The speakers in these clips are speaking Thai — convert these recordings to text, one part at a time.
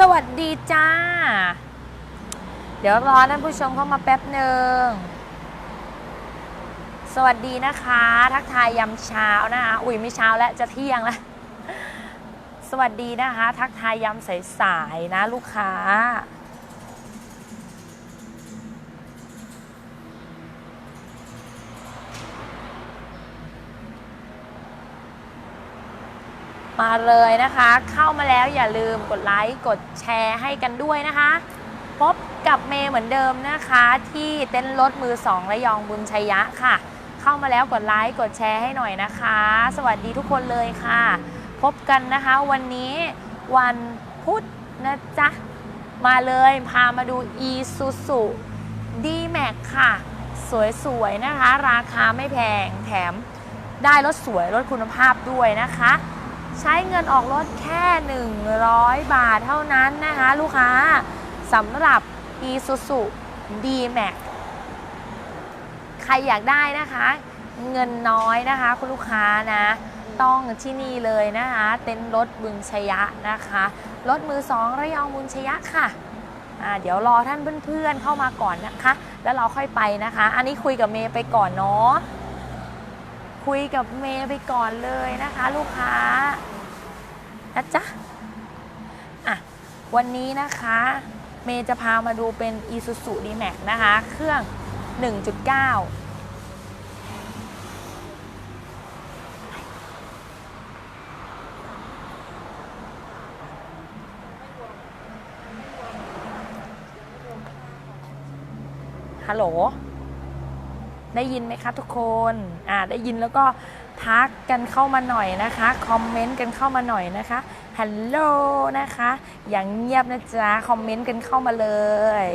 สวัสดีจ้า เดี๋ยวรอท่านผู้ชมเข้ามาแป๊บหนึ่ง สวัสดีนะคะ ทักทายยามเช้านะคะ อุ้ยไม่เช้าแล้วจะเที่ยงแล้ว สวัสดีนะคะ ทักทายยามสายๆนะลูกค้า มาเลยนะคะ เข้ามาแล้วอย่าลืมกดไลค์กดแชร์ให้กันด้วยนะคะ พบกับเมย์เหมือนเดิมนะคะ ที่เต้นรถมือสองระยองบุญชัยยะค่ะ เข้ามาแล้วกดไลค์กดแชร์ให้หน่อยนะคะ สวัสดีทุกคนเลยค่ะ พบกันนะคะวันนี้วันพุธนะจ๊ะ มาเลยพามาดู e s u s u d m a x ค่ะ สวยๆนะคะ ราคาไม่แพงแถมได้รถสวยรถคุณภาพด้วยนะคะ ใช้เงินออกรถแค่ 100 บาทเท่านั้นนะคะ ลูกค้าสำหรับ Isuzu D-Max ใครอยากได้นะคะ เงินน้อยนะคะ คุณลูกค้านะ ต้องที่นี่เลยนะคะ เต็นท์รถบุญชยะนะคะรถมือสองระยองบุญชยะค่ะเดี๋ยวรอท่านเพื่อนๆเข้ามาก่อนนะคะ แล้วเราค่อยไปนะคะ อันนี้คุยกับเมย์ไปก่อนเนาะ คุยกับเมย์ไปก่อนเลยนะคะ ลูกค้านะจ๊ะอะวันนี้นะคะ เมย์จะพามาดูเป็น Isuzu D-Max นะคะ เครื่อง 1.9ฮัลโหล ได้ยินไหมคะทุกคนอ่าได้ยินแล้วก็ทักกันเข้ามาหน่อยนะคะคอมเมนต์กันเข้ามาหน่อยนะคะฮัลโหลนะคะ อย่างเงียบนะจ๊ะคอมเมนต์กันเข้ามาเลย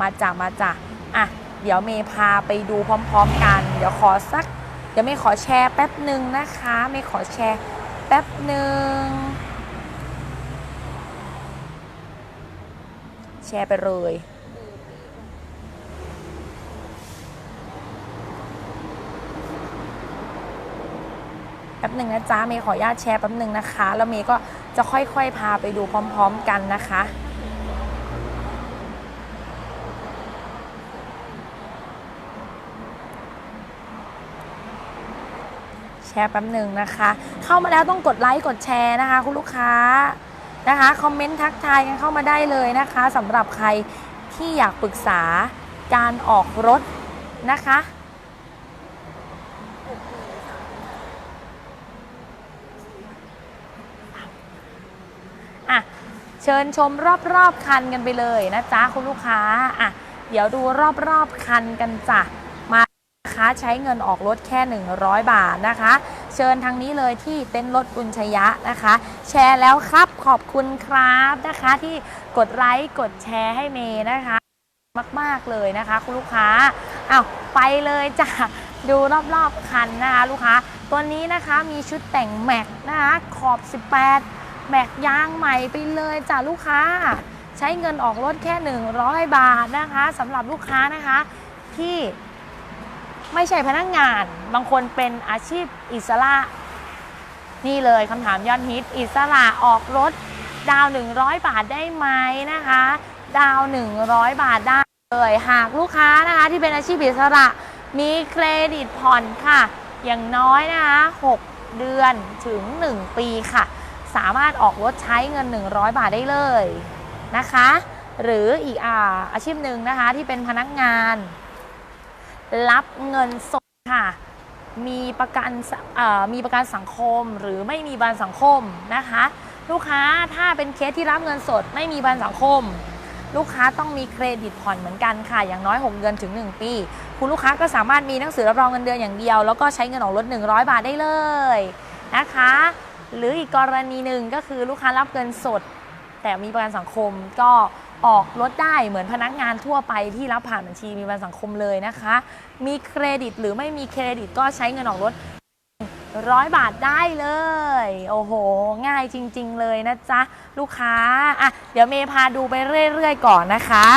มาจ้ะมาจ้ะอะเดี๋ยวเมย์พาไปดูพร้อมๆกัน เดี๋ยวขอสัก เดี๋ยวเมย์ขอแชร์แป๊บหนึ่งนะคะเมย์ขอแชร์แป๊บหนึ่งแชร์ไปเลย ป๊บหนึ่งนะจ๊ะเมย์ขออนุญาตแชร์แป๊บหนึ่งนะคะ แล้วเมย์ก็จะค่อยๆพาไปดูพร้อม ๆ กันนะคะแชร์แป๊บหนึ่งนะคะ เข้ามาแล้วต้องกดไลค์กดแชร์นะคะ คุณลูกค้านะคะคอมเมนต์ทักทายกันเข้ามาได้เลยนะคะสำหรับใครที่อยากปรึกษาการออกรถนะคะอะ เชิญชมรอบๆคันกันไปเลยนะจ๊ะคุณลูกค้าอะเดี๋ยวดูรอบๆคันกันจ้ะมานะคะใช้เงินออกรถแค่ 100 บาทนะคะ เชิญทางนี้เลยที่เต็นท์รถบุญชยะนะคะ แชร์แล้วครับขอบคุณครับนะคะ ที่กดไลค์กดแชร์ให้เมย์นะคะมากๆเลยนะคะ คุณลูกค้าอ้าวไปเลยจ้ะดูรอบๆคันนะคะลูกค้า ตัวนี้นะคะมีชุดแต่งแม็กนะคะขอบ 18 แม็กยางใหม่ไปเลยจ้ะลูกค้า ใช้เงินออกรถแค่ 100 บาทนะคะสำหรับลูกค้านะคะที่ไม่ใช่พนักงาน บางคนเป็นอาชีพอิสระ นี่เลยคำถามยอดฮิต อิสระออกรถดาว 100 บาทได้ไหมนะคะ ดาว 100 บาทได้เลยหากลูกค้านะคะที่เป็นอาชีพอิสระมีเครดิตผ่อนค่ะ อย่างน้อยนะคะ 6 เดือนถึง 1 ปีค่ะ สามารถออกรถใช้เงิน 100 บาทได้เลยนะคะ หรืออีกอาอาชีพหนึ่งนะคะที่เป็นพนักงาน รับเงินสดค่ะมีประกันมีประกันสังคมหรือไม่มีประกันสังคมนะคะ ลูกค้าถ้าเป็นเคสที่รับเงินสดไม่มีประกันสังคม ลูกค้าต้องมีเครดิตผ่อนเหมือนกันค่ะ อย่างน้อย 6 เดือนถึง 1 ปี คุณลูกค้าก็สามารถมีหนังสือรับรองเงินเดือนอย่างเดียว แล้วก็ใช้เงินออกรถ 100 บาทได้เลยนะคะ หรืออีกกรณีหนึ่งก็คือลูกค้ารับเงินสด แต่มีประกันสังคมก็ออกรถได้เหมือนพนักงานทั่วไปที่รับผ่านบัญชีมีประกันสังคมเลยนะคะ มีเครดิตหรือไม่มีเครดิตก็ใช้เงินออกรถร้อยบาทได้เลย โอ้โห ง่ายจริง ๆ เลยนะจ๊ะ ลูกค้า อะ เดี๋ยวเมย์พาดูไปเรื่อย ๆ ก่อนนะคะ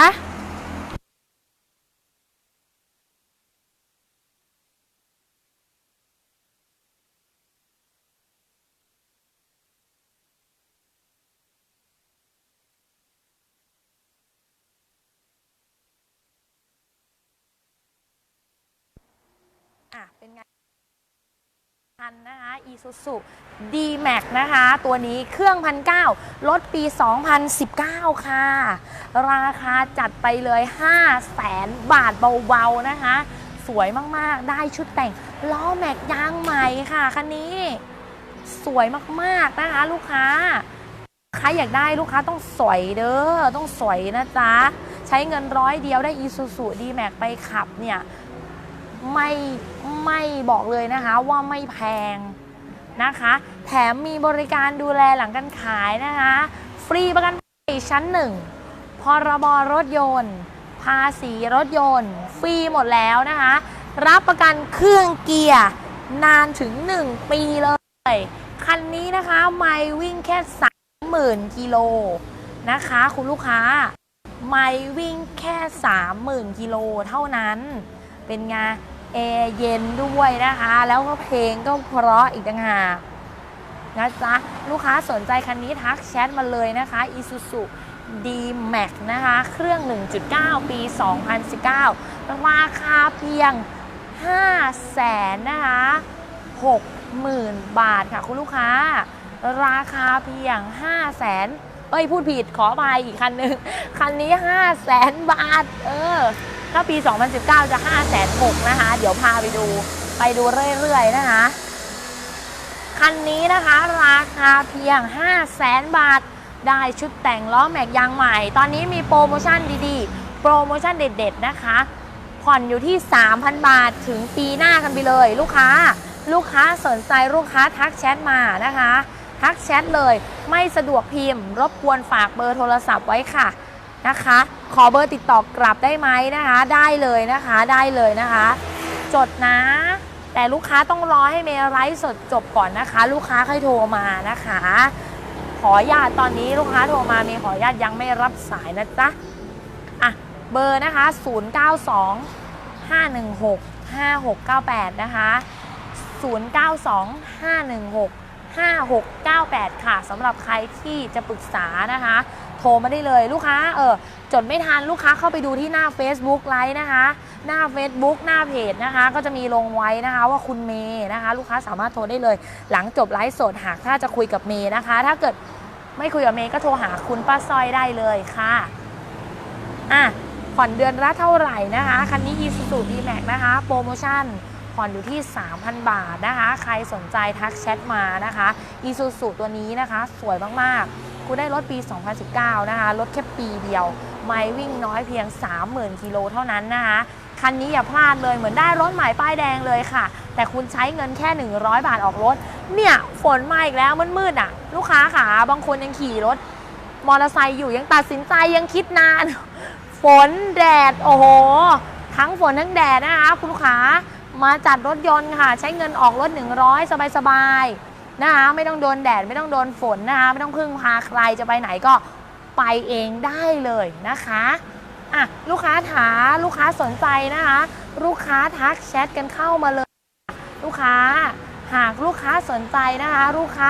นนะคะ Isuzu D-Max นะคะ ตัวนี้เครื่องพันเก้ารถปี 2019 ค่ะ ราคาจัดไปเลย 5 0 0แสนบาทเบาๆนะคะ สวยมากๆ ได้ชุดแต่งล้อแม็กยางใหม่ค่ะ คันนี้สวยมากๆนะคะลูกค้าใครอยากได้ลูกค้าต้องสวยเด้อ ต้องสวยนะจ๊ะ ใช้เงินร้อยเดียวได้ Isuzu D-Max ไปขับเนี่ย ไม่ไม่บอกเลยนะคะว่าไม่แพงนะคะ แถมมีบริการดูแลหลังการขายนะคะ ฟรีประกันภัยชั้นหนึ่งพรบรถยนต์ ภาษีรถยนต์ ฟรีหมดแล้วนะคะ รับประกันเครื่องเกียร์นานถึง 1 ปีเลย คันนี้นะคะไม่วิ่งแค่ 30,000 กิโลนะคะ คุณลูกค้า ไม่วิ่งแค่ 30,000 กิโลเท่านั้น เป็นงานแอร์เย็นด้วยนะคะ แล้วก็เพลงก็เพราะอีกต่างหากนะจ๊ะ ลูกค้าสนใจคันนี้ทักแชทมาเลยนะคะ Isuzu D-Max นะคะ เครื่อง 1.9 ปี 2019 ราคาเพียง 5 แสนนะคะ 60,000 บาทค่ะคุณลูกค้า ราคาเพียง 5 แสนเอ้ย พูดผิดขอไปอีกคันหนึ่ง คันนี้ 5 แสนบาท เออ ถ้าปี 2019 จะ5แสนนะคะ เดี๋ยวพาไปดูไปดูเรื่อยๆนะคะ คันนี้นะคะ ราคาเพียง 5 0 0แสนบาท ได้ชุดแต่งล้อแม็กยางใหม่ ตอนนี้มีโปรโมชั่นดีๆ โปรโมชั่นเด็ดๆนะคะ ผ่อนอยู่ที่ 3,000 บาทถึงปีหน้ากันไปเลย ลูกค้า ลูกค้าสนใจลูกค้าทักแชทมานะคะ ทักแชทเลยไม่สะดวกพิมพ์ รบกวนฝากเบอร์โทรศัพท์ไว้ค่ะ นะคะ ขอเบอร์ติดต่อกลับได้ไหมนะคะ ได้เลยนะคะได้เลยนะคะ จดนะ แต่ลูกค้าต้องรอให้เมย์ไลฟ์สดจบก่อนนะคะ ลูกค้าค่อยโทรมานะคะ ขอญาตตอนนี้ลูกค้าโทรมาเมย์ขอญาตยังไม่รับสายนะจ๊ะอะเบอร์นะคะ 092 516 5698 นะคะ 092 516 5698 ค่ะสำหรับใครที่จะปรึกษานะคะ โทรมาได้เลยลูกค้าเออจดไม่ทันลูกค้าเข้าไปดูที่หน้า Facebook ไลฟ์นะคะ หน้า Facebook หน้าเพจนะคะ ก็จะมีลงไว้นะคะว่าคุณเมย์นะคะ ลูกค้าสามารถโทรได้เลย หลังจบไลฟ์สดหากถ้าจะคุยกับเมย์นะคะ ถ้าเกิดไม่คุยกับเมย์ก็โทรหาคุณป้าสร้อยได้เลยค่ะอะผ่อนเดือนละเท่าไหร่นะคะ คันนี้ Isuzu D-Max นะคะ โปรโมชั่นผ่อนอยู่ที่ 3,000 บาทนะคะ ใครสนใจทักแชทมานะคะ Isuzu ตัวนี้นะคะ สวยมาก ๆ คุณได้รถปี 2019 นะคะ รถแค่ปีเดียว ไม่วิ่งน้อยเพียง 30,000 กิโลเท่านั้นนะคะ คันนี้อย่าพลาดเลยเหมือนได้รถใหม่ป้ายแดงเลยค่ะ แต่คุณใช้เงินแค่ 100 บาทออกรถ เนี่ย ฝนมาอีกแล้วมืดๆอะ ลูกค้าขาบางคนยังขี่รถ มอเตอร์ไซค์อยู่ยังตัดสินใจยังคิดนาน ฝนแดด โอ้โห ทั้งฝนทั้งแดดนะคะ คุณลูกค้ามาจัดรถยนต์ค่ะ ใช้เงินออกรถ 100 สบายๆ นะคะไม่ต้องโดนแดดไม่ต้องโดนฝนนะคะไม่ต้องพึ่งพาใครจะไปไหนก็ไปเองได้เลยนะคะอะลูกค้าถาลูกค้าสนใจนะคะ ลูกค้าทักแชทกันเข้ามาเลย ลูกค้าหากลูกค้าสนใจนะคะ ลูกค้า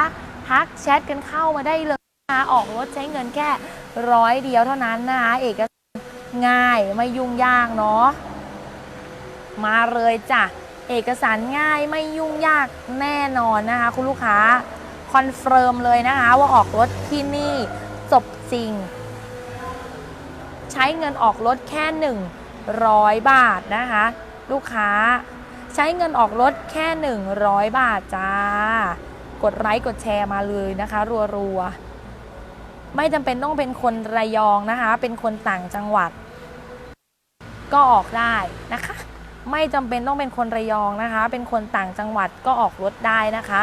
ทักแชทกันเข้ามาได้เลยนะคะออกรถใช้เงินแค่ร้อยเดียวเท่านั้นนะคะเอกง่ายไม่ยุ่งยากเนาะมาเลยจ้ะ เอกสารง่ายไม่ยุ่งยากแน่นอนนะคะ คุณลูกค้าคอนเฟิร์มเลยนะคะ ว่าออกรถที่นี่จบจริง ใช้เงินออกรถแค่ 100 บาทนะคะ ลูกค้าใช้เงินออกรถแค่ 100 บาทจ้า กดไลค์กดแชร์มาเลยนะคะ รัวๆ ไม่จำเป็นต้องเป็นคนระยองนะคะ เป็นคนต่างจังหวัด ก็ออกได้นะคะ ไม่จำเป็นต้องเป็นคนระยองนะคะ เป็นคนต่างจังหวัดก็ออกรถได้นะคะ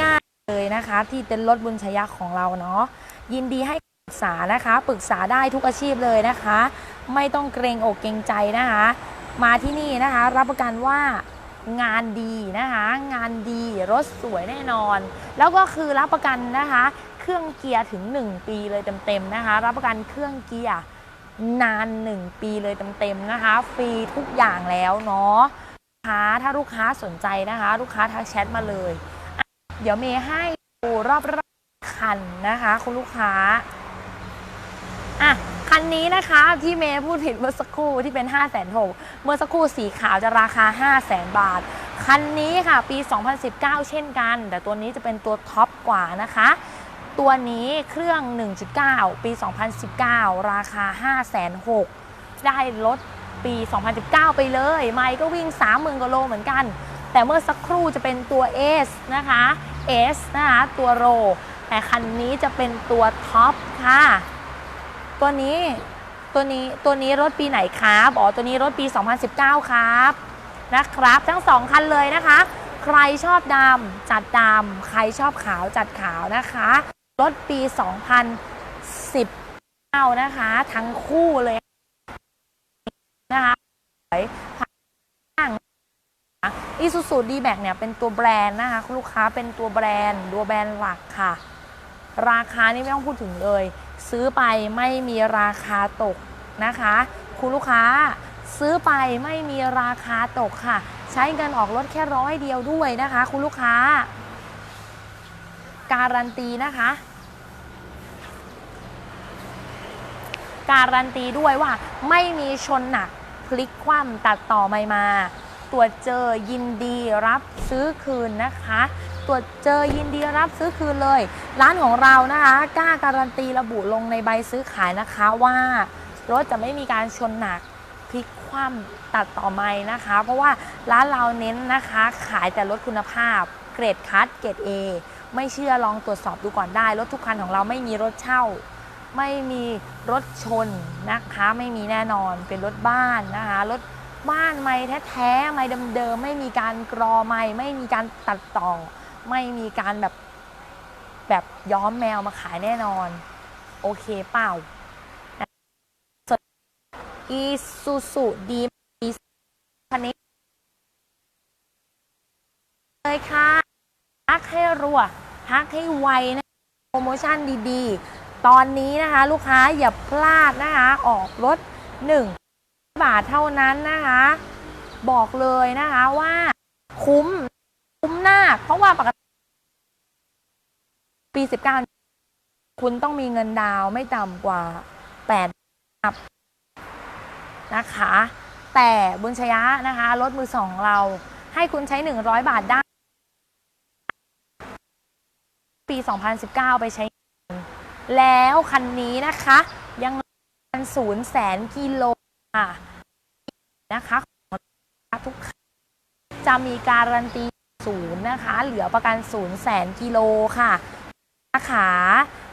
ง่ายๆเลยนะคะ ที่เต็นท์รถบุญชยักของเราเนาะยินดีให้ปรึกษานะคะ ปรึกษาได้ทุกอาชีพเลยนะคะ ไม่ต้องเกรงอกเกรงใจนะคะ มาที่นี่นะคะ รับประกันว่างานดีนะคะ งานดีรถสวยแน่นอน แล้วก็คือรับประกันนะคะ เครื่องเกียร์ถึง 1 ปีเลยเต็มๆนะคะ รับประกันเครื่องเกียร์ นาน 1 ปีเลยเต็มๆนะคะ ฟรีทุกอย่างแล้วเนาะลูกค้าถ้าลูกค้าสนใจนะคะ ลูกค้าทักแชทมาเลย เดี๋ยวเมย์ให้ดูรอบๆคันนะคะ คุณลูกค้าอะคันนี้นะคะที่เมย์พูดผิดเมื่อสักครู่ที่เป็น 5 0 0 0 0 0เมื่อสักครู่สีขาวจะราคา 5 0 0 0 0 0บาท คันนี้ค่ะปี 2019 เช่นกัน แต่ตัวนี้จะเป็นตัวท็อปกว่านะคะ ตัวนี้เครื่อง 1.9 ปี 2019 ราคา5 6 0 0 0ได้รถปี 2019 ไปเลย ไม่ก็วิ่ง 30,000กิโลเหมือนกัน แต่เมื่อสักครู่จะเป็นตัว S นะคะ S นะคะ ตัวโร แต่คันนี้จะเป็นตัวท็อปค่ะ ตัวนี้ตัวนี้ตัวนี้รถปีไหนครับ อ๋อ ตัวนี้รถปี 2019 ครับนะครับ ทั้งสองคันเลยนะคะ ใครชอบดำจัดดำใครชอบขาวจัดขาวนะคะ รถปี 2019 นะคะ ทั้งคู่เลยนะคะอีซูซูดีแบ็กเนี่ยเป็นตัวแบรนด์นะคะลูกค้าเป็นตัวแบรนด์ตัวแบรนด์หลักค่ะ ราคานี่ไม่ต้องพูดถึงเลย ซื้อไปไม่มีราคาตกนะคะ คุณลูกค้าซื้อไปไม่มีราคาตกค่ะ ใช้เงินออกรถแค่ร้อยเดียวด้วยนะคะ คุณลูกค้า การันตีนะคะ การันตีด้วยว่าไม่มีชนหนักพลิกคว่ำตัดต่อไม่มา ตรวจเจอยินดีรับซื้อคืนนะคะตรวจเจอยินดีรับซื้อคืนเลย ร้านของเรานะคะกล้าการันตีระบุลงในใบซื้อขายนะคะว่ารถจะไม่มีการชนหนักพลิกคว่ำตัดต่อไม่นะคะ เพราะว่าร้านเราเน้นนะคะขายแต่รถคุณภาพ เกรดคัดเกรด A ไม่เชื่อลองตรวจสอบดูก่อนได้ รถทุกคันของเราไม่มีรถเช่า ไม่มีรถชนนะคะ ไม่มีแน่นอนเป็นรถบ้านนะคะ รถบ้านไม่แท้ๆไม่เดิมๆไม่มีการกรอไม่ไม่มีการตัดต่อ ไม่มีการแบบแบบย้อมแมวมาขายแน่นอน โอเคเปล่าอีซูซูดีคันนี้เลยค่ะ ทักให้รัวทักให้ไวนะโปรโมชั่นดีๆ ตอนนี้นะคะลูกค้าอย่าพลาดนะคะออกรถ1บาทเท่านั้นนะคะ บอกเลยนะคะว่าคุ้มคุ้มหน้า เพราะว่าปกติปี 19 คุณต้องมีเงินดาวไม่ต่ำกว่า8ครับนะคะ แต่บุญชยะนะคะรถมือสองเราให้คุณใช้ 100 บาทได้ ปี 2019 ไปใช้แล้วคันนี้นะคะ ยังศูนย์แสนกิโลค่ะนะคะของทุกคันจะมีการันตีศูนย์นะคะ เหลือประกันศูนย์แสนกิโลค่ะขา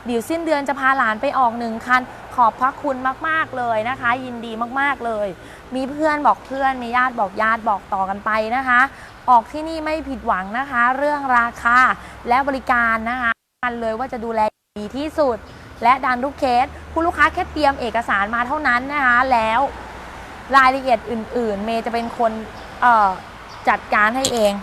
เดี๋ยวสิ้นเดือนจะพาหลานไปออกหนึ่งคัน ขอบพระคุณมาก ๆ เลยนะคะ ยินดีมาก ๆ เลย มีเพื่อนบอกเพื่อน มีญาติบอกญาติบอกต่อกันไปนะคะ ออกที่นี่ไม่ผิดหวังนะคะ เรื่องราคาและบริการนะคะกันเลยว่าจะดูแลดีที่สุด และดันทุกเคส คุณลูกค้าแค่เตรียมเอกสารมาเท่านั้นนะคะ แล้วรายละเอียดอื่น ๆ เมย์จะเป็นคนจัดการให้เอง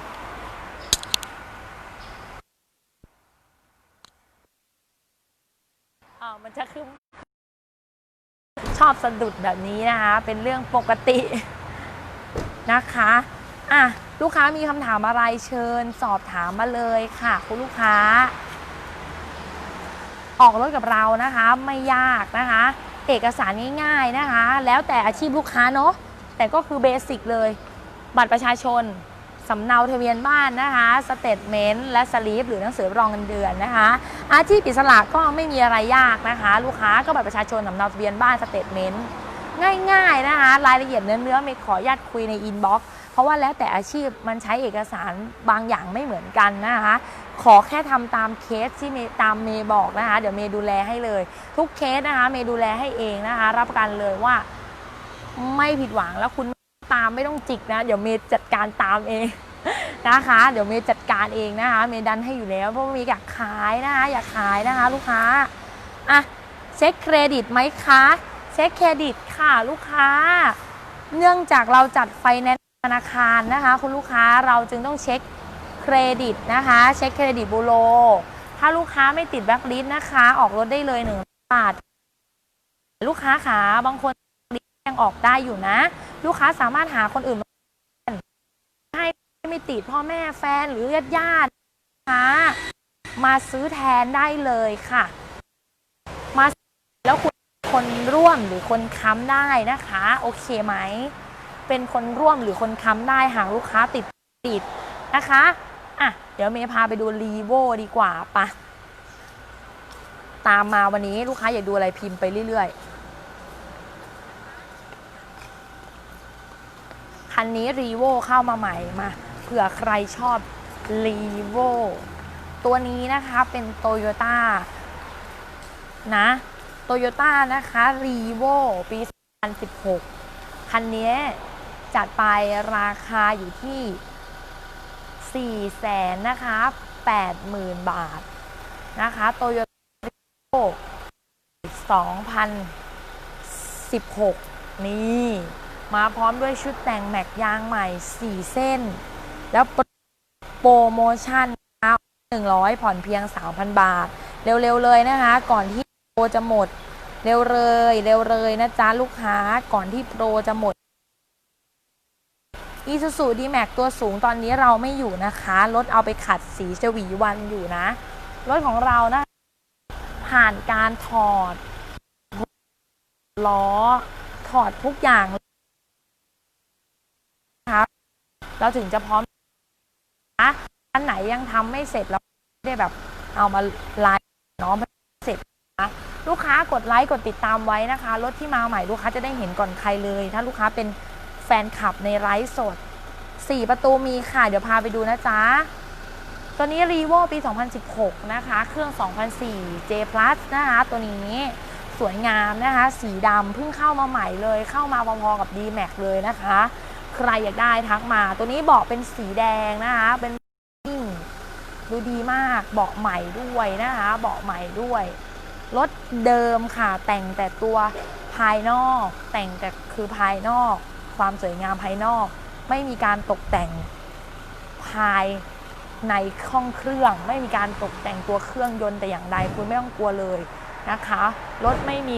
อ่ามันจะคือชอบสะดุดแบบนี้นะคะ เป็นเรื่องปกตินะคะ อะลูกค้ามีคำถามอะไรเชิญสอบถามมาเลยค่ะ คุณลูกค้า ออกรถกับเรานะคะไม่ยากนะคะ เอกสารง่ายๆนะคะ แล้วแต่อาชีพลูกค้าเนาะแต่ก็คือเบสิกเลย บัตรประชาชนสำเนาทะเบียนบ้านนะคะสเตทเมนต์และสลีปหรือหนังสือรองเงินเดือนนะคะ อาชีพอิสระก็ไม่มีอะไรยากนะคะ ลูกค้าก็บัตรประชาชนสำเนาทะเบียนบ้านสเตทเมนต์ง่ายๆนะคะ รายละเอียดเนื้อๆไม่ขอญาตคุยในอินบ็อกซ์ ราะว่าแล้วแต่อาชีพมันใช้เอกสารบางอย่างไม่เหมือนกันนะคะ ขอแค่ทำตามเคสที่เมตามเมย์บอกนะคะ เดี๋ยวเมย์ดูแลให้เลย ทุกเคสนะคะ เมย์ดูแลให้เองนะคะ รับประกันเลยว่าไม่ผิดหวังแล้วคุณตามไม่ต้องจิกนะ เดี๋ยวเมย์จัดการตามเองนะคะ เดี๋ยวเมย์จัดการเองนะคะ เมย์ดันให้อยู่แล้วเพราะว่าเมย์อยากขายนะคะอยากขายนะคะ ลูกค้าอะเช็คเครดิตไหมคะ เช็คเครดิตค่ะลูกค้า เนื่องจากเราจัดไฟแนนซ์ ธนาคารนะคะคุณลูกค้าเราจึงต้องเช็คเครดิตนะคะ เช็คเครดิตบูโร ถ้าลูกค้าไม่ติดแบ็คลิสต์นะคะ ออกรถได้เลยหนึ่งบาท ลูกค้าขาบางคนยังออกได้อยู่นะ ลูกค้าสามารถหาคนอื่นมาให้ไม่ติดพ่อแม่แฟนหรือญาติญาตินะคะมาซื้อแทนได้เลยค่ะ มาแล้วคุณคนร่วมหรือคนค้ำได้นะคะ โอเคไหม เป็นคนร่วมหรือคนค้ำได้หากลูกค้าติดติดนะคะอะเดี๋ยวเมย์พาไปดูรีโวดีกว่าปะตามมาวันนี้ลูกค้าอยากดูอะไรพิมพ์ไปเรื่อยๆ คันนี้รีโวเข้ามาใหม่มาเผื่อใครชอบรีโวตัวนี้นะคะเป็นโตโยต้านะโตโยต้านะคะรีโวปี 2016 คันนี้ จัดไปราคาอยู่ที่ 4 แสนนะคะ 80,000 บาทนะคะโตโยต้าโว2016 นี่ มาพร้อมด้วยชุดแต่งแม็กยางใหม่ 4 เส้น แล้วโปรโมชั่นนะคะ100 ผ่อนเพียง 3,000 บาท เร็วๆเลยนะคะ ก่อนที่โปรจะหมด เร็วเลย เร็วเลยนะจ๊ะ ลูกค้าก่อนที่โปรจะหมด อีซูซูดีแม็กตัวสูงตอนนี้เราไม่อยู่นะคะ รถเอาไปขัดสีชวีวันอยู่นะ รถของเรานะผ่านการถอด ล้อ ถอดทุกอย่างนะคะเราถึงจะพร้อมนะอันไหนยังทำไม่เสร็จเราไม่ได้แบบเอามาไลน์เนาะไม่เสร็จนะลูกค้ากดไลค์กดติดตามไว้นะคะ รถที่มาใหม่ลูกค้าจะได้เห็นก่อนใครเลย ถ้าลูกค้าเป็น ฟนคลับในไลฟ์สด 4 ประตูมีค่ะ เดี๋ยวพาไปดูนะจ๊ะ ตัวนี้ r ีโวปี 2016 นะคะ เครื่อง 2004 J Plus นะคะ ตัวนี้สวยงามนะคะ สีดำเพิ่งเข้ามาใหม่เลย เข้ามาพอๆกับ D Max เลยนะคะ ใครอยากได้ทักมา ตัวนี้เบาะเป็นสีแดงนะคะ เป็นนิ่งดูดีมากเบาะใหม่ด้วยนะคะเบาะใหม่ด้วยรถเดิมค่ะแต่งแต่ตัวภายนอก แต่งแต่คือภายนอก ความสวยงามภายนอก ไม่มีการตกแต่งภายในห้องเครื่อง ไม่มีการตกแต่งตัวเครื่องยนต์แต่อย่างใดคุณไม่ต้องกลัวเลยนะคะรถไม่มี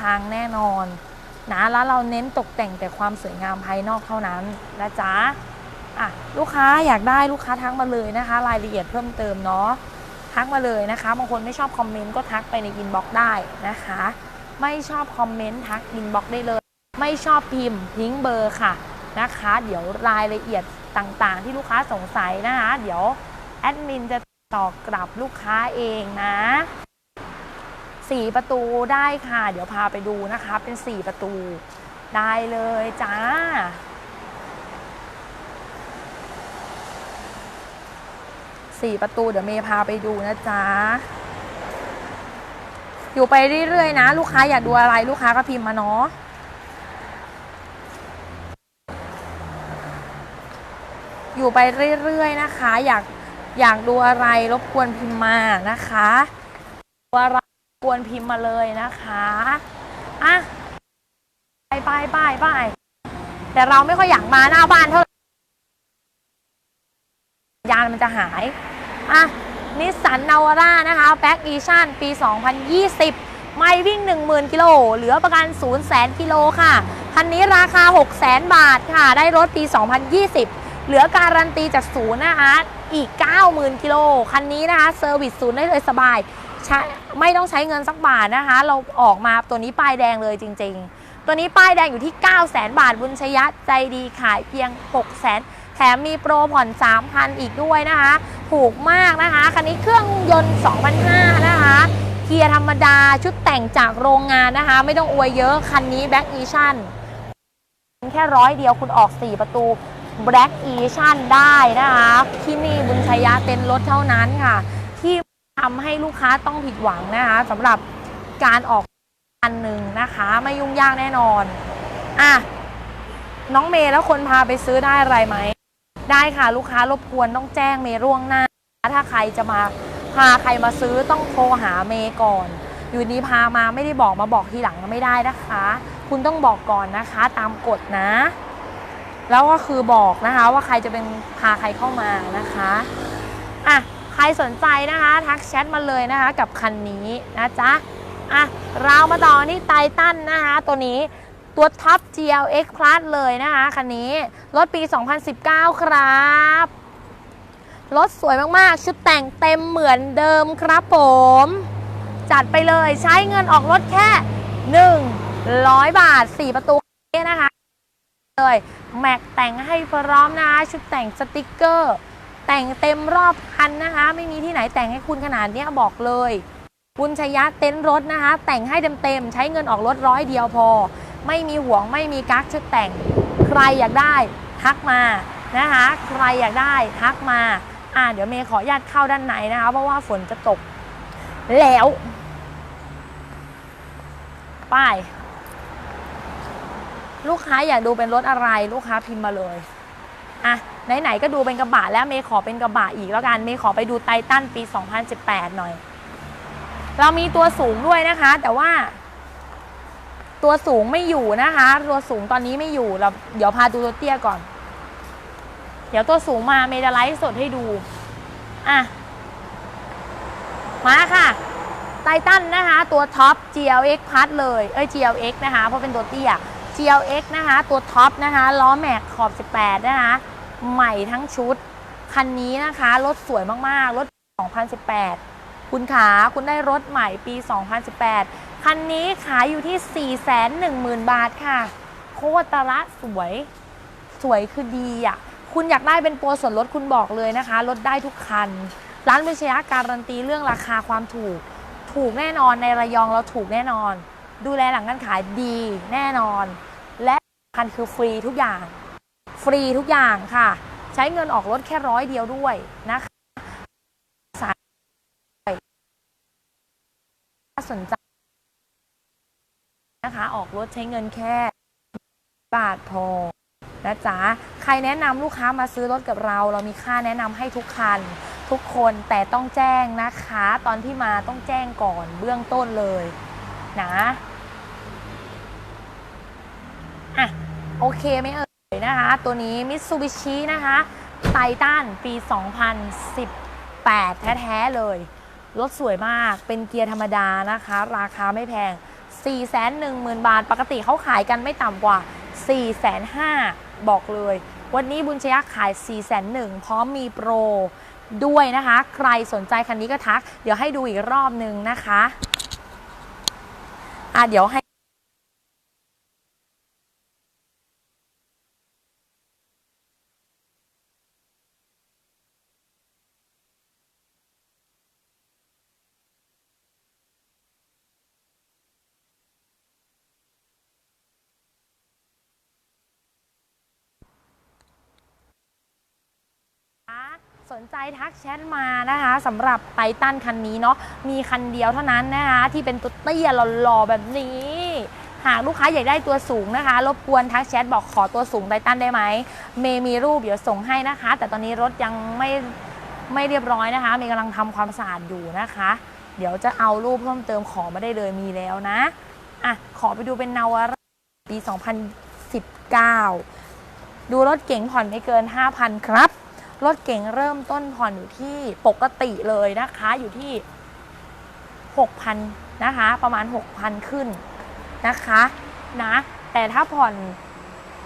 พังแน่นอนนะแล้วเราเน้นตกแต่งแต่ความสวยงามภายนอกเท่านั้นนะจ๊ะอะลูกค้าอยากได้ลูกค้าทักมาเลยนะคะ รายละเอียดเพิ่มเติมเนาะทักมาเลยนะคะบางคนไม่ชอบคอมเมนต์ก็ทักไปในอินบ็อกซ์ได้นะคะ ไม่ชอบคอมเมนต์ทักอินบ็อกซ์ได้เลย ไม่ชอบพิมพ์ทิ้งเบอร์ค่ะนะคะ เดี๋ยวรายละเอียดต่างๆ ที่ลูกค้าสงสัยนะคะ เดี๋ยวแอดมินจะตอบกลับลูกค้าเองนะสี่ประตูได้ค่ะ เดี๋ยวพาไปดูนะคะ เป็นสี่ประตูได้เลยจ้า สี่ประตูเดี๋ยวเมย์พาไปดูนะจ๊ะ อยู่ไปเรื่อยๆนะ ลูกค้าอยากดูอะไรลูกค้าก็พิมพ์มาเนาะ อยู่ไปเรื่อยๆนะคะ อยากอยากดูอะไรรบกวนพิมพ์มานะคะดูอะไรรบกวนพิมพ์มาเลยนะคะอะไปไปไปไปแต่เราไม่ค่อยอยากมาหน้าบ้านเท่าไหร่ยานมันจะหายอะนิสสันนาวาร่านะคะแบ็กอีชั่นปี 2020 ไม่วิ่ง 10,000 กิโล เหลือประกัน0 0 0 0 0 กิโลค่ะ คันนี้ราคา 6 0 0 0 0 0 บาทค่ะ ได้รถปี 2020 เหลือการันตีจากศูนย์นะคะอีก 90,000กิโลคันนี้นะคะเซอร์วิสศูนย์ได้เลยสบายไม่ต้องใช้เงินสักบาทนะคะ เราออกมาตัวนี้ป้ายแดงเลยจริง ๆ ตัวนี้ป้ายแดงอยู่ที่ 9 0 0 0 0 0บาทบุญชยะใจดีขายเพียง 6 0 0 0 0 0แถมมีโปรผ่อน 3,000 อีกด้วยนะคะถูกมากนะคะ คันนี้เครื่องยนต์ 2,500 นะคะ เกียร์ธรรมดาชุดแต่งจากโรงงานนะคะ ไม่ต้องอวยเยอะคันนี้แบ็กอีชั่นแค่ร้อยเดียวคุณออก 4 ประตู Black Edition ได้นะคะ ที่นี่บุญชยะเต็นรถเท่านั้นค่ะ ที่ทำให้ลูกค้าต้องผิดหวังนะคะสำหรับการออกอันหนึ่งนะคะ ไม่ยุ่งยากแน่นอนอะน้องเมย์แล้วคนพาไปซื้อได้อะไรไหม ได้ค่ะลูกค้ารบกวนต้องแจ้งเมย์ร่วงหน้า ถ้าใครจะมาพาใครมาซื้อต้องโทรหาเมย์ก่อน อยู่ดีพามาไม่ได้บอกมาบอกทีหลังไม่ได้นะคะ คุณต้องบอกก่อนนะคะ ตามกฎนะ แล้วก็คือบอกนะคะว่าใครจะเป็นพาใครเข้ามานะคะอะใครสนใจนะคะ ทักแชทมาเลยนะคะกับคันนี้นะจ๊ะอะเรามาต่อที่ไททันนะคะตัวนี้ตัวท็อป GLX Plus เลยนะคะคันนี้ รถปี 2019 ครับ รถสวยมาก ๆ ชุดแต่งเต็มเหมือนเดิมครับผม จัดไปเลยใช้เงินออกรถแค่ 100 บาท 4 ประตูนะคะ เลยแม็กแต่งให้พร้อมนะคะชุดแต่งสติกเกอร์ แต่งเต็มรอบคันนะคะ ไม่มีที่ไหนแต่งให้คุณขนาดนี้บอกเลยคุณชยะเต็นท์รถนะคะ แต่งให้เต็มๆใช้เงินออกรถร้อยเดียวพอ ไม่มีห่วงไม่มีกั๊กชุดแต่ง ใครอยากได้ทักมานะคะ ใครอยากได้ทักมาอ่าเดี๋ยวเมย์ขอญาตเข้าด้านในนะคะ เพราะว่าฝนจะตกแล้วป้าย ลูกค้าอยากดูเป็นรถอะไรลูกค้าพิมพ์มาเลยอะไหนๆก็ดูเป็นกระบะแล้วเมย์ขอเป็นกระบะอีกแล้วกันเมย์ขอไปดูไททันปี 2018 หน่อย เรามีตัวสูงด้วยนะคะ แต่ว่า ตัวสูงไม่อยู่นะคะ ตัวสูงตอนนี้ไม่อยู่เราเดี๋ยวพาดูตัวเตี้ยก่อน เดี๋ยวตัวสูงมาเมย์จะไลฟ์สดให้ดูอะมาค่ะไททันนะคะ ตัวท็อป GLX พัดเลย เอ้ย GLX นะคะ เพราะเป็นตัวเตี้ย GLX นะคะ ตัวท็อปนะคะล้อแม็กขอบ 18 นะคะ ใหม่ทั้งชุด คันนี้นะคะ รถสวยมากๆ รถ 2018 คุณขาคุณได้รถใหม่ปี 2018 คันนี้ขายอยู่ที่ 410,000 บาทค่ะ โคตรละสวย สวยคือดีอะ คุณอยากได้เป็นโปรส่วนลดคุณบอกเลยนะคะ ลดได้ทุกคัน ร้านวิชยะการันตีเรื่องราคาความถูก ถูกแน่นอนในระยองเราถูกแน่นอน ดูแลหลังการขายดีแน่นอน และคันคือฟรีทุกอย่าง ฟรีทุกอย่างค่ะ ใช้เงินออกรถแค่ร้อยเดียวด้วยนะคะสายสนใจนะคะ ออกรถใช้เงินแค่บาทพอนะจ๊ะ ใครแนะนำลูกค้ามาซื้อรถกับเรา เรามีค่าแนะนำให้ทุกคัน ทุกคนแต่ต้องแจ้งนะคะ ตอนที่มาต้องแจ้งก่อนเบื้องต้นเลยนะ อะโอเคไหมเอ่ยนะคะ ตัวนี้มิ t ซูบิชินะคะไททันปี 2018 แท้ ๆ เลย รถสวยมากเป็นเกียร์ธรรมดานะคะ ราคาไม่แพง 410,000 บาท ปกติเขาขายกันไม่ต่ำกว่า 4,500บอกเลย วันนี้บุญชยักขาย 4,100 พร้อมมีโปรด้วยนะคะ ใครสนใจคันนี้ก็ทัก เดี๋ยวให้ดูอีกรอบหนึ่งนะคะ อะเดี๋ยวให้ สนใจทักแชทมานะคะสำหรับไททันคันนี้เนาะมีคันเดียวเท่านั้นนะคะ ที่เป็นตัวเตี้ยหล่อๆแบบนี้ หากลูกค้าอยากได้ตัวสูงนะคะ รบกวนทักแชทบอกขอตัวสูงไททันได้ไหมเมมีรูปเดี๋ยวส่งให้นะคะ แต่ตอนนี้รถยังไม่ไม่เรียบร้อยนะคะ เมย์กำลังทำความสะอาดอยู่นะคะ เดี๋ยวจะเอารูปเพิ่มเติมขอมาได้เลยมีแล้วนะอะขอไปดูเป็นนาวาร่าปี 2019 ดูรถเก๋งผ่อนไม่เกิน 5,000 ครับ รถเก๋งเริ่มต้นผ่อนอยู่ที่ปกติเลยนะคะ อยู่ที่ 6,000นะคะ ประมาณ 6,000 ขึ้นนะคะนะ แต่ถ้าผ่อน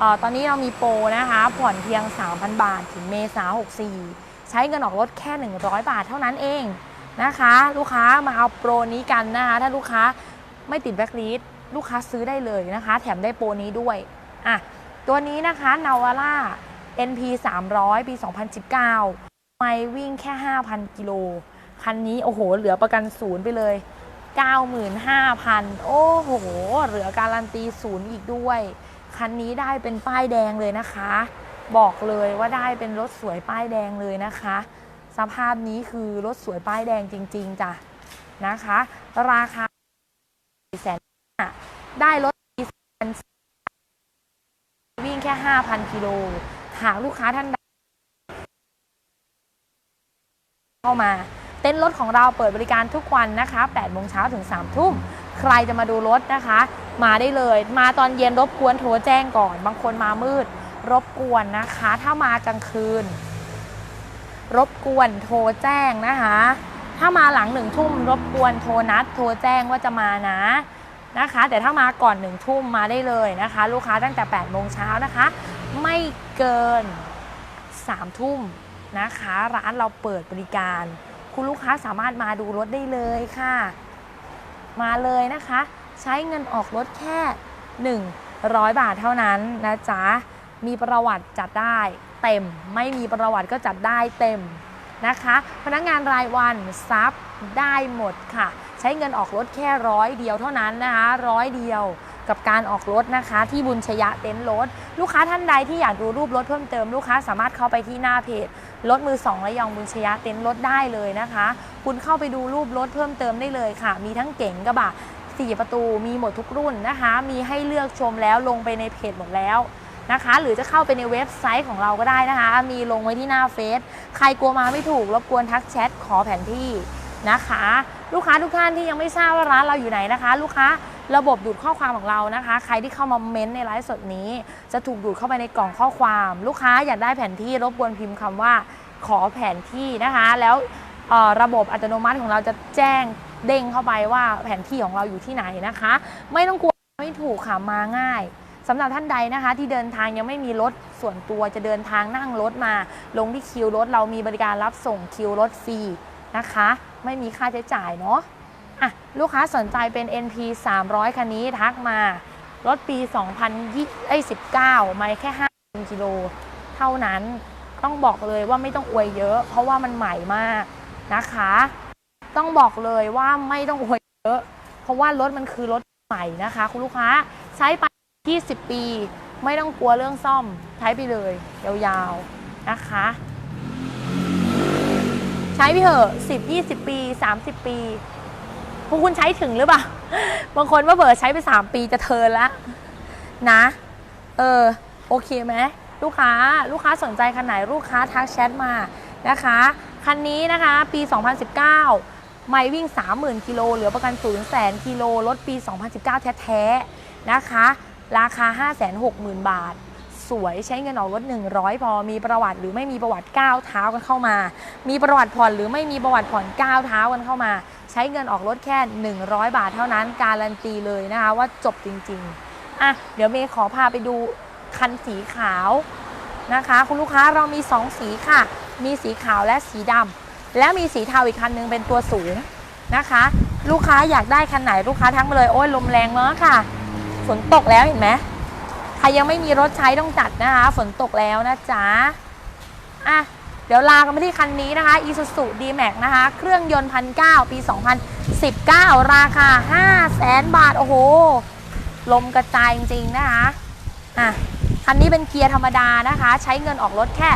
ออตอนนี้เรามีโปรนะคะ ผ่อนเพียง 3,000 บาท ถึงเมษา64 ใช้เงินออกรถแค่ 100 บาทเท่านั้นเองนะคะ ลูกค้ามาเอาโปรนี้กันนะคะ ถ้าลูกค้าไม่ติดแบล็คลิสลูกค้าซื้อได้เลยนะคะ แถมได้โปรนี้ด้วยอะตัวนี้นะคะนาวาร่า NP 300 ปี 2019 ไม่วิ่งแค่ 5,000 กิโล คันนี้โอ้โห เหลือประกันศูนย์ไปเลย 95,000 โอ้โห เหลือการันตีศูนย์อีกด้วย คันนี้ได้เป็นป้ายแดงเลยนะคะ บอกเลยว่าได้เป็นรถสวยป้ายแดงเลยนะคะ สภาพนี้คือรถสวยป้ายแดงจริง ๆจ้ะนะคะ ราคา4แสนได้รถวิ่งแค่ 5,000 กิโล หากลูกค้าท่านใดเข้ามา เต้นท์รถของเราเปิดบริการทุกวันนะคะ8โมงเช้าถึง3ทุ่ม ใครจะมาดูรถนะคะ มาได้เลย มาตอนเย็นรบกวนโทรแจ้งก่อน บางคนมามืด รบกวนนะคะ ถ้ามากลางคืน รบกวนโทรแจ้งนะคะ ถ้ามาหลังหนึ่งทุ่ม รบกวนโทรนัด โทรแจ้งว่าจะมานะนะคะ แต่ถ้ามาก่อนหนึ่งทุ่มมาได้เลยนะคะ ลูกค้าตั้งแต่8โมงเช้านะคะ ไม่เกิน3ทุ่มนะคะ ร้านเราเปิดบริการ คุณลูกค้าสามารถมาดูรถได้เลยค่ะ มาเลยนะคะ ใช้เงินออกรถแค่ 100 บาทเท่านั้นนะจ๊ะ มีประวัติจัดได้เต็ม ไม่มีประวัติก็จัดได้เต็มนะคะ พนักงานรายวันซับได้หมดค่ะ ใช้เงินออกรถแค่ร้อยเดียวเท่านั้นนะคะร้อยเดียว กับการออกรถนะคะ ที่บุญชยะเต็นท์รถ ลูกค้าท่านใดที่อยากดูรูปรถเพิ่มเติมลูกค้าสามารถเข้าไปที่หน้าเพจรถมือสองระยองบุญชยะเต็นท์รถได้เลยนะคะ คุณเข้าไปดูรูปรถเพิ่มเติมได้เลยค่ะ มีทั้งเก๋งกระบะสี่ประตูมีหมดทุกรุ่นนะคะ มีให้เลือกชมแล้วลงไปในเพจหมดแล้วนะคะ หรือจะเข้าไปในเว็บไซต์ของเราก็ได้นะคะ มีลงไว้ที่หน้าเฟซใครกลัวมาไม่ถูกรบกวนทักแชทขอแผนที่นะคะ ลูกค้าทุกท่านที่ยังไม่ทราบว่าร้านเราอยู่ไหนนะคะ ลูกค้า ระบบดูดข้อความของเรานะคะ ใครที่เข้ามาเม้นต์ในไลฟ์สดนี้ จะถูกดูดเข้าไปในกล่องข้อความ ลูกค้าอยากได้แผนที่รบกวนพิมพ์คำว่าขอแผนที่นะคะ แล้วระบบอัตโนมัติของเราจะแจ้งเด้งเข้าไปว่าแผนที่ของเราอยู่ที่ไหนนะคะ ไม่ต้องกลัวไม่ถูกค่ะมาง่ายสำหรับท่านใดนะคะ ที่เดินทางยังไม่มีรถส่วนตัวจะเดินทางนั่งรถมา ลงที่คิวรถเรามีบริการรับส่งคิวรถฟรีนะคะ ไม่มีค่าใช้จ่ายเนาะ อะลูกค้าสนใจเป็น NP 300 คันนี้ทักมา รถปี 2019 ไม่แค่ 5 กิโล เท่านั้นต้องบอกเลยว่าไม่ต้องอวยเยอะ เพราะว่ามันใหม่มากนะคะ ต้องบอกเลยว่าไม่ต้องอวยเยอะ เพราะว่ารถมันคือรถใหม่นะคะ คุณลูกค้าใช้ไป20 ปี ไม่ต้องกลัวเรื่องซ่อมใช้ไปเลยยาวๆนะคะ ใช้ไปเถอะ10 20 ปี 30 ปี พวกคุณใช้ถึงหรือเปล่า บางคนว่าเบิร์ใช้ไป 3 ปีจะเทินแล้วนะ เออ โอเคไหมลูกค้าลูกค้าสนใจคันไหนลูกค้าทักแชทมานะคะ คันนี้นะคะปี 2019 ไม่วิ่ง 30,000 กิโลเหลือประกัน0 0 0 0กิโลรถปี 2019 แท้ๆนะคะ ราคา 560,000 บาท สวยใช้เงินออกรถ 100 พอ มีประวัติหรือไม่มีประวัติก้าวเท้ากันเข้ามา มีประวัติผ่อนหรือไม่มีประวัติผ่อนก้าวเท้ากันเข้ามา ใช้เงินออกรถแค่ 100 บาทเท่านั้นการันตีเลยนะคะว่าจบจริงๆอะเดี๋ยวเมย์ขอพาไปดูคันสีขาวนะคะ คุณลูกค้าเรามี 2 สีค่ะ มีสีขาวและสีดำและมีสีเทาอีกคันนึงเป็นตัวสูงนะคะ ลูกค้าอยากได้คันไหนลูกค้าทั้งมาเลยโอ้ยลมแรงมากค่ะฝนตกแล้วเห็นไหม ใครยังไม่มีรถใช้ต้องจัดนะคะ ฝนตกแล้วนะจ๊ะอะเดี๋ยวลากันไปที่คันนี้นะคะ Isuzu D-Max นะคะ เครื่องยนต์พันเปี 2019 ราคา 5 0 0แสนบาท โอ้โห ลมกระจายจริง ๆ นะคะอะคันนี้เป็นเกียร์ธรรมดานะคะ ใช้เงินออกรถแค่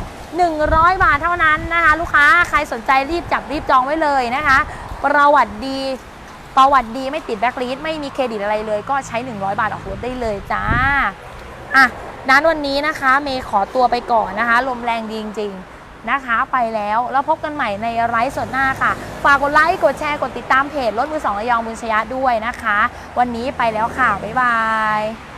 100 บาทเท่านั้นนะคะ ลูกค้าใครสนใจรีบจับรีบจองไว้เลยนะคะ ประวัติดีประวัติดีไม่ติดแบ็คลิสไม่มีเครดิตอะไรเลย ก็ใช้ 100 บาทออกรถได้เลยจ้า อะนั้นวันนี้นะคะ เมย์ขอตัวไปก่อนนะคะ ลมแรงดีจริง ๆ นะคะ ไปแล้วแล้วพบกันใหม่ในไลฟ์สดหน้าค่ะ ฝากกดไลค์ กดแชร์ กดติดตามเพจรถมือสองระยองบุญชยะด้วยนะคะ วันนี้ไปแล้วค่ะ บ๊ายบาย